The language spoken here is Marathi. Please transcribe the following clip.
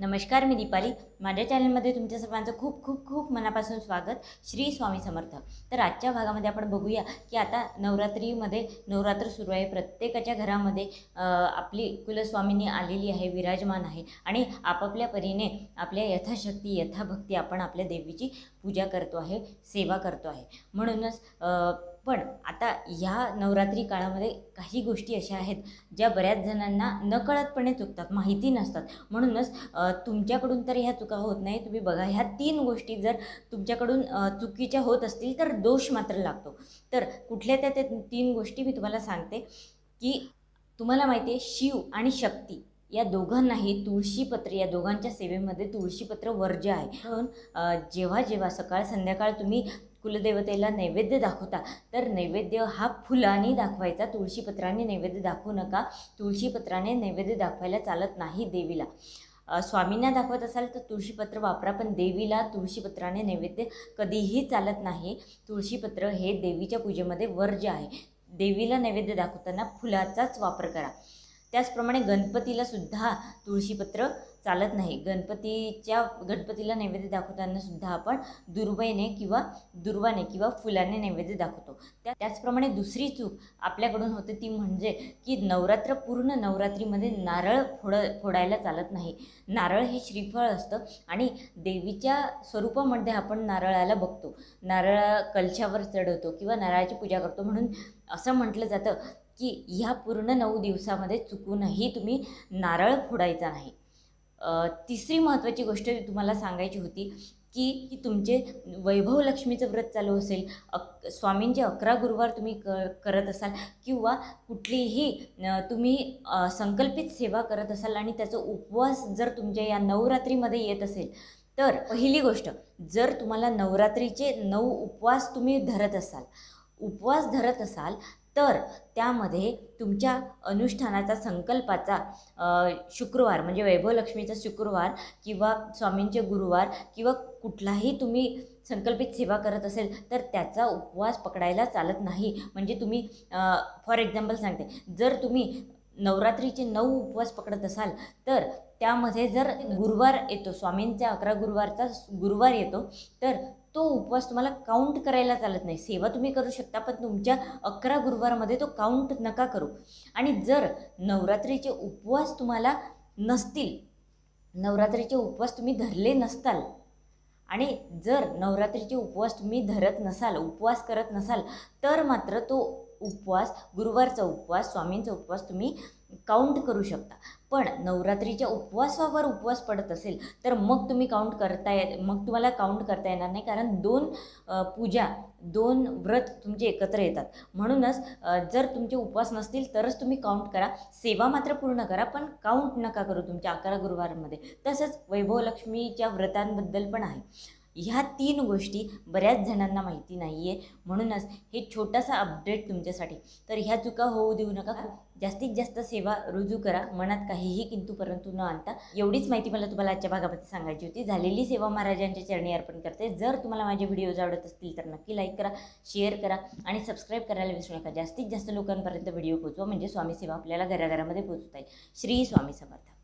नमस्कार मी दीपाली. माझ्या चॅनलमध्ये तुमच्या सर्वांचं खूप खूप खूप मनापासून स्वागत. श्री स्वामी समर्थ. तर आजच्या भागामध्ये आपण बघूया की आता नवरात्रीमध्ये नवरात्र सुरू आहे. प्रत्येकाच्या घरामध्ये आपली कुलस्वामिनी आलेली आहे विराजमान आहे आणि आपापल्या परीने आपल्या यथाशक्ती यथाभक्ती आपण आपल्या देवीची पूजा करतो आहे सेवा करतो आहे. म्हणूनच पण आता ह्या नवरात्री काळामध्ये काही गोष्टी अशा आहेत ज्या बऱ्याच जणांना नकळतपणे चुकतात माहिती नसतात. म्हणूनच तुमच्याकडून तर ह्या चुका होत नाही. तुम्ही बघा ह्या तीन गोष्टी जर तुमच्याकडून चुकीच्या होत असतील तर दोष मात्र लागतो. तर कुठल्या त्या त्या तीन गोष्टी मी तुम्हाला सांगते की तुम्हाला माहिती आहे शिव आणि शक्ती. या दोघांनाही तुळशीपत्र या दोघांच्या सेवेमध्ये तुळशीपत्र वर्ज्य आहे. म्हणून जेव्हा जेव्हा सकाळ संध्याकाळ तुम्ही कुलदेवतेला नैवेद्य दाखवता तर नैवेद्य हा फुलांनी दाखवायचा तुळशीपत्राने नैवेद्य दाखवू नका. तुळशीपत्राने नैवेद्य दाखवायला चालत नाही देवीला. स्वामींना दाखवत असाल तर तुळशीपत्र वापरा पण देवीला तुळशीपत्राने नैवेद्य कधीही चालत नाही. तुळशीपत्र हे देवीच्या पूजेमध्ये वर्ज्य आहे. देवीला नैवेद्य दाखवताना फुलाचाच वापर करा. त्याचप्रमाणे गणपतीला सुद्धा तुळशीपत्र चालत नाही. गणपतीच्या गणपतीला नैवेद्य दाखवताना सुद्धा आपण दुर्वेने किंवा दुर्वाने किंवा फुलाने नैवेद्य दाखवतो. त्या त्याचप्रमाणे दुसरी चूक आपल्याकडून होते ती म्हणजे की नवरात्र पूर्ण नवरात्रीमध्ये नारळ फोड फोडायला चालत नाही. नारळ हे श्रीफळ असतं आणि देवीच्या स्वरूपामध्ये आपण नारळाला बघतो. नारळ कलशावर चढवतो किंवा नारळाची पूजा करतो म्हणून असं म्हटलं जातं. की ह्या पूर्ण नऊ दिवसामध्ये चुकूनही तुम्ही नारळ फोडायचा नाही. तिसरी महत्त्वाची गोष्ट तुम्हाला सांगायची होती की की तुमचे वैभव लक्ष्मीचं व्रत चालू असेल अक स्वामींचे अकरा गुरुवार तुम्ही क करत असाल किंवा कुठलीही तुम्ही संकल्पित सेवा करत असाल आणि त्याचा उपवास जर तुमच्या या नवरात्रीमध्ये येत असेल तर पहिली गोष्ट जर तुम्हाला नवरात्रीचे नऊ उपवास तुम्ही धरत असाल उपवास धरत असाल तर त्यामध्ये तुमच्या अनुष्ठानाचा संकल्पाचा शुक्रवार म्हणजे वैभवलक्ष्मीचा शुक्रवार किंवा स्वामींचे गुरुवार किंवा कुठलाही तुम्ही संकल्पित सेवा करत असेल तर त्याचा उपवास पकडायला चालत नाही. म्हणजे तुम्ही फॉर एक्झाम्पल सांगते. जर तुम्ही नवरात्रीचे नऊ उपवास पकडत असाल तर त्यामध्ये जर गुरुवार येतो स्वामींच्या अकरा गुरुवारचा गुरुवार येतो तर तो उपवास तुम्हाला काउंट करायला चालत नाही. सेवा तुम्ही करू शकता पण तुमच्या अकरा गुरुवारमध्ये तो काउंट नका करू. आणि जर नवरात्रीचे उपवास तुम्हाला नसतील नवरात्रीचे उपवास तुम्ही धरले नसताल आणि जर नवरात्रीचे उपवास तुम्ही धरत नसाल उपवास करत नसाल तर मात्र तो उपवास गुरुवारचा उपवास स्वामींचा उपवास तुम्ही काउंट करू शकता. पण नवरात्रीच्या उपवासावर उपवास पडत असेल तर मग तुम्ही काउंट करता ये मग तुम्हाला काउंट करता येणार नाही. कारण दोन पूजा दोन व्रत तुमचे एकत्र येतात. म्हणूनच जर तुमचे उपवास नसतील तरच तुम्ही काउंट करा. सेवा मात्र पूर्ण करा पण काउंट नका करू तुमच्या अकरा गुरुवारांमध्ये. तसंच वैभवलक्ष्मीच्या व्रतांबद्दल पण आहे. ह्या तीन गोष्टी बऱ्याच जणांना माहिती नाही आहे म्हणूनच हे छोटासा अपडेट तुमच्यासाठी. तर ह्या चुका होऊ देऊ नका. जास्तीत जास्त सेवा रुजू करा. मनात काहीही किंतु परंतु न आणता. एवढीच माहिती मला तुम्हाला आजच्या भागामध्ये सांगायची होती. झालेली सेवा महाराजांच्या चरणी अर्पण करते. जर तुम्हाला माझे व्हिडिओज आवडत असतील तर नक्की लाईक करा शेअर करा आणि सबस्क्राईब करायला विसरू नका. जास्तीत जास्त लोकांपर्यंत व्हिडिओ पोचवा म्हणजे स्वामी सेवा आपल्याला घराघरामध्ये पोचवता येईल. श्री स्वामी समर्थ.